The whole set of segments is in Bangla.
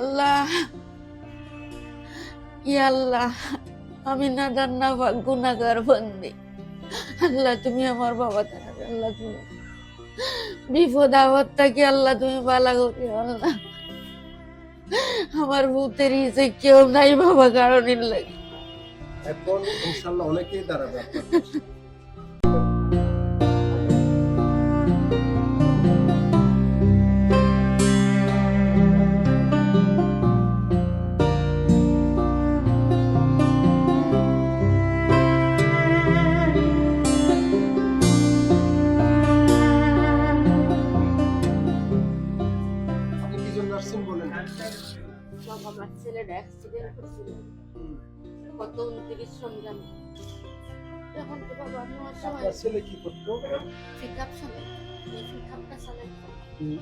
আল্লাহ, ইয়া আল্লাহ, আমি না জান্না পাক গুনাহগার বন্দি। আল্লাহ, তুমি আমার বাবা তারা আল্লাহ, তুমি বিপদ আপদ থেকে আল্লাহ, তুমি বালা করি আল্লাহ আমার ভূতের ইসে কেউ নাই বাবা কারণের লাগে এখন ইনশাল্লাহ অনেকেই দাঁড়াবে আমার ছেলের অ্যাক্সিডেন্ট কত উনত্রিশ তো বাবা অসহায় আপনার ছেলে কি করতো? পিক আপ চালাই এই পিক আপটা চালাই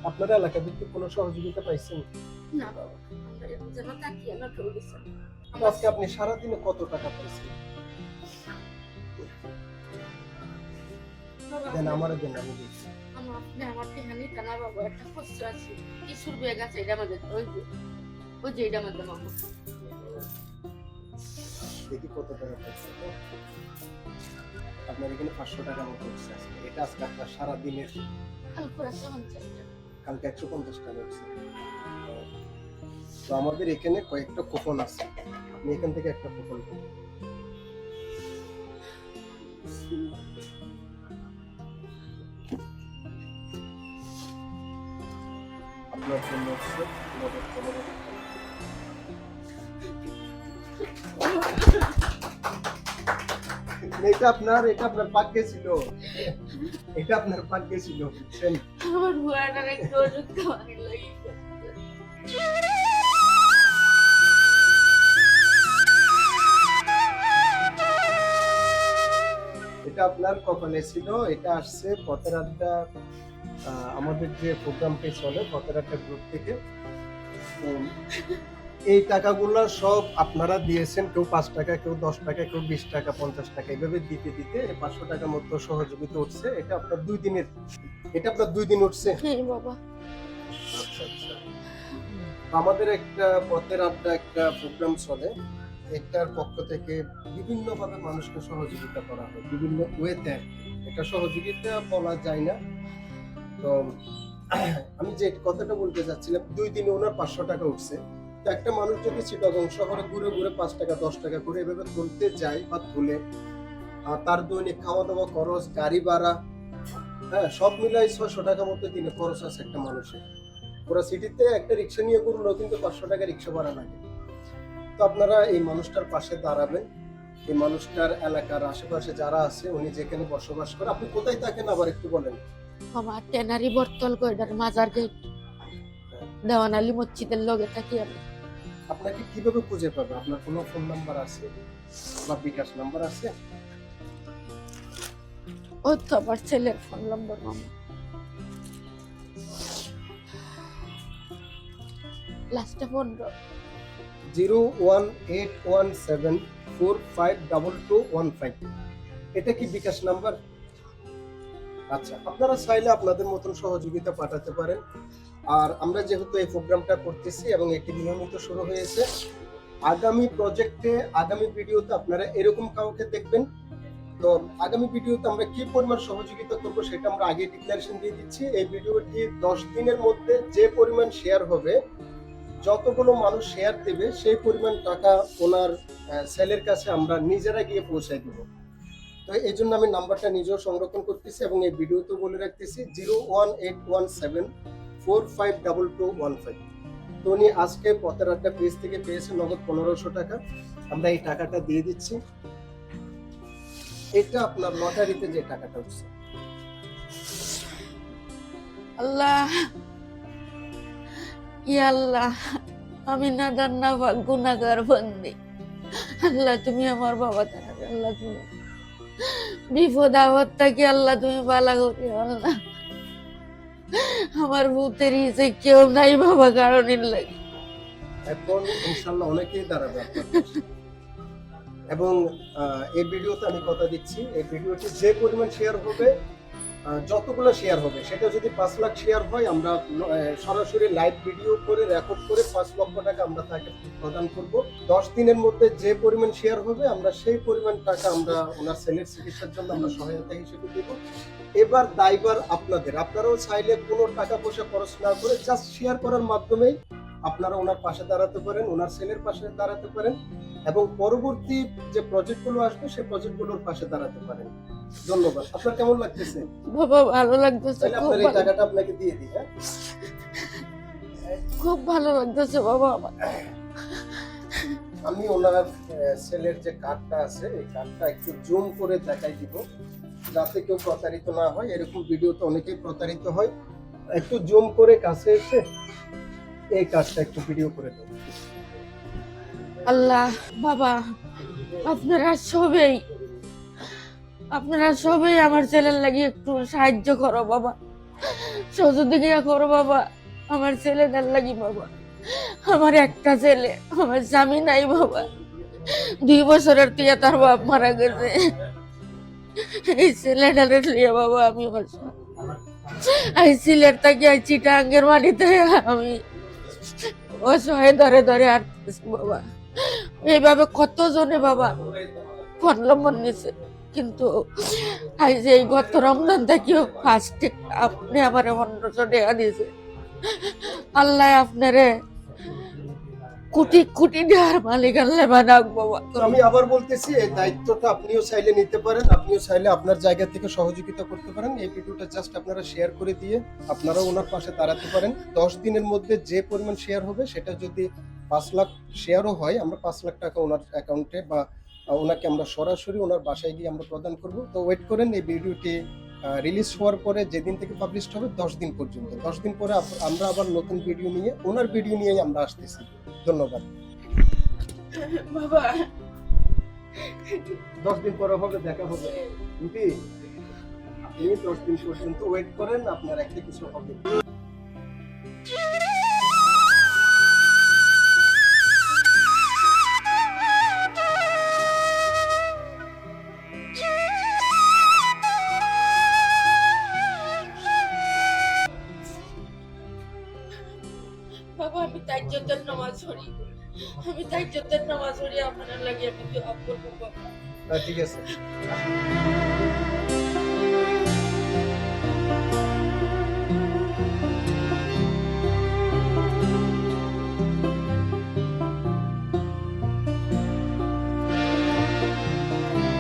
আপনার এলাকা ভিত্তিক কোনো সহযোগিতা পাইছেন না বাবা আমরা যেন তাকিয়ে না কেউ দিচ্ছে তো আজকে আপনি সারাদিনে কত টাকা পাইছেন? দেন আমার দেন আমি দেখছি আমার আপনি আমার টেহানি টানা বাবা একটা খসড়া আছে। এটা আমাদের ওই যে এটা আমাদের মামা দেখি কত টাকা পাইছেন আপনার এখানে পাঁচশো টাকা মতো আজকে। এটা আজকে আপনার সারাদিনের কালকে একশো পঞ্চাশ টাকা হচ্ছে। তো আমাদের এখানে কয়েকটা কুপন আছে। আপনি এখান থেকে একটা কুপন আপনার জন্য হচ্ছে এটা আপনার এটা আপনার ভাগ্যে ছিল। এটা আপনার ভাগ্যে ছিল আমার ভুয়াটার একটু ওষুধ এটা আপনার কপালে ছিল এটা আসছে পথের আড্ডা আমাদের যে প্রোগ্রামটি চলে পথের আড্ডা গ্রুপ থেকে। এই টাকাগুলো সব আপনারা দিয়েছেন কেউ পাঁচ টাকা কেউ দশ টাকা কেউ বিশ টাকা পঞ্চাশ টাকা এইভাবে দিতে দিতে পাঁচশো টাকার মতো সহযোগিতা উঠছে। এটা আপনার দুই দিনের এটা আপনার দুই দিন উঠছে। বাবা। আচ্ছা আচ্ছা। আমাদের একটা পথের আড্ডা একটা প্রোগ্রাম চলে। এটার পক্ষ থেকে বিভিন্নভাবে মানুষকে সহযোগিতা করা হয় বিভিন্ন ওয়েতে এটা সহযোগিতা বলা যায় না। তো আমি যে কথাটা বলতে চাচ্ছিলাম দুই দিনে ওনার পাঁচশো টাকা উঠছে। একটা মানুষ যদি চিটাগং শহরে ঘুরে ঘুরে পাঁচ টাকা, দশ টাকা করে এভাবে তুলতে যায় বা তুলে তার দৈনিক খাওয়া দাওয়া খরচ, গাড়ি ভাড়া হ্যাঁ সব মিলাই ছয়শো টাকা মতো দিনে খরচ আছে একটা মানুষের। পুরো সিটিতে একটা রিক্সা নিয়ে করলেও কিন্তু পাঁচশো টাকা রিক্সা ভাড়া লাগে। তো আপনারা এই মানুষটার পাশে দাঁড়াবেন। এই মানুষটার এলাকার আশেপাশে যারা আছে, উনি যেখানে বসবাস করে, আপনি কোথায় থাকেন আবার একটু বলেন। আমার বর্তল কয়ডার মাজার গেট। দেওয়ানালি মসজিদের লগে থাকি আমি। আপনাকে কীভাবে খুঁজে পাবে? আপনার কোনো ফোন নাম্বার আছে? বা বিকাশ নাম্বার আছে? ও তো আমার ছেলের ফোন নম্বর মামা লাস্টে পনেরো। Zero one eight one seven four five double two one five. এটা কি বিকাশ নাম্বার আচ্ছা আপনারা চাইলে আপনাদের মতন সহযোগিতা পাঠাতে পারেন। আর আমরা যেহেতু এই প্রোগ্রামটা করতেছি এবং এটি নিয়মিত শুরু হয়েছে, আগামী প্রজেক্টে আগামী ভিডিওতে আপনারা এরকম কাউকে দেখবেন। তো আগামী ভিডিওতে আমরা কি পরিমাণ সহযোগিতা করব সেটা আমরা আগে ডিক্লারেশন দিয়ে দিচ্ছি। এই ভিডিওটি দশ দিনের মধ্যে যে পরিমাণ শেয়ার হবে, যতগুলো মানুষ শেয়ার দেবে, সেই পরিমাণ টাকা ওনার সেলের কাছে আমরা নিজেরা গিয়ে পৌঁছায় দেবো। তো এই জন্য আমি নাম্বারটা নিজেও সংরক্ষণ করতেছি এবং এই ভিডিওতে বলে রাখতেছি zero one eight one seven four five double two one five তো উনি আজকে পথের আড্ডা পেজ থেকে পেয়েছে নগদ পনেরোশো টাকা। আমরা এই টাকাটা দিয়ে দিচ্ছি। এটা আপনার লটারিতে যে টাকাটা উঠছে আল্লাহ আল্লাহ, আমি না জান্না পাক গুনাহগার বন্দি। আল্লাহ, তুমি আমার বাবা, তারা আল্লাহ তুমি বিপদ থেকে আল্লাহ তুমি বালা করি আল্লাহ। আমার ভূতের ইসে কেউ নাই বাবা, কারণের লাগে। এখন ইনশাল্লাহ অনেকেই দাঁড়াবে এবং এই ভিডিওতে আমি কথা দিচ্ছি। এই ভিডিওটি যে পরিমাণ শেয়ার হবে যতগুলো শেয়ার হবে সেটা যদি পাঁচ লাখ শেয়ার হয়, আমরা সরাসরি লাইভ ভিডিও করে রেকর্ড করে পাঁচ লক্ষ টাকা আমরা তাকে প্রদান করব। দশ দিনের মধ্যে যে পরিমাণ শেয়ার হবে, আমরা সেই পরিমাণ টাকা আমরা ওনার ছেলের চিকিৎসার জন্য আমরা সহায়তা হিসেবে দেব। এবার দায়বার আপনাদের। আপনারাও চাইলে কোনো টাকা পয়সা খরচ না করে জাস্ট শেয়ার করার মাধ্যমেই আপনারা ওনার পাশে দাঁড়াতে পারেন, ওনার ছেলের পাশে দাঁড়াতে পারেন এবং পরবর্তী যে প্রজেক্টগুলো আসবে, সেই প্রজেক্টগুলোর পাশে দাঁড়াতে পারেন। ধন্যবাদ। আপনার কেমন লাগতেছে? বাবা ভালো লাগতেছে খুব এই ভালো। টাকাটা আপনাকে দিয়ে দিই হ্যাঁ? খুব ভালো লাগতেছে বাবা আমার। আমি ওনার ছেলের যে কার্ডটা আছে এই কার্ডটা একটু জুম করে দেখাই দিব যাতে কেউ প্রতারিত না হয়। এরকম ভিডিওতে অনেকেই প্রতারিত হয়। একটু জুম করে কাছে এসে এই কাজটা একটু ভিডিও করে দেবো। আল্লাহ বাবা আপনারা সবেই আপনারা সবেই আমার ছেলের লাগি একটু সাহায্য করো, বাবা। সহযোগিতা করো, বাবা। আমার ছেলেটার লাগি, বাবা। আমার একটা ছেলে, আমার স্বামী নাই, বাবা। দুই বছরের থেকে তার বাপ মারা গেছে। এই ছেলেটার লিয়ে বাবা, আমি। এই ছেলের থেকে এই চিটাঙ্গের মাটিতে? আমি অসহায় ধরে ধরে আটতেছি বাবা। এইভাবে কতজনে, বাবা ফলমন নিছে কিন্তু আজ এই গত রমজান থেকেও ফার্স্টে আপনি আমার টাকা দিয়েছে। আল্লাহ আপনারে কোটি কোটি টাকার মালিক আল্লাহ বানাক বাবা। আমি আবার বলতেছি, এই দায়িত্বটা আপনিও চাইলে নিতে পারেন, আপনিও চাইলে আপনার জায়গা থেকে সহযোগিতা করতে পারেন। এই ভিডিওটা জাস্ট আপনারা শেয়ার করে দিয়ে আপনারাও ওনার পাশে দাঁড়াতে পারেন। দশ দিনের মধ্যে যে পরিমাণ শেয়ার হবে, সেটা যদি পাঁচ লাখ শেয়ারও হয়, আমরা পাঁচ লাখ টাকা ওনার অ্যাকাউন্টে বা ওনাকে আমরা সরাসরি ওনার বাসায় গিয়ে আমরা প্রদান করব। তো ওয়েট করেন এই ভিডিওটি রিলিজ হওয়ার পরে যেদিন থেকে পাবলিশ হবে দশ দিন পর্যন্ত। দশ দিন পরে আমরা আবার নতুন ভিডিও নিয়ে ওনার ভিডিও নিয়েই আমরা আসতেছি। ধন্যবাদ। বাবা। দশ দিন পরে হবে দেখা হবে। রুটি আপনি দশ দিন পর্যন্ত ওয়েট করেন আপনার একটা কিছু হবে। বাবা নামাজ পড়ি। আমি তাইজ্জতের নামাজ পড়ি আপনার লাগে আমি দোয়া করব ঠিক আছে।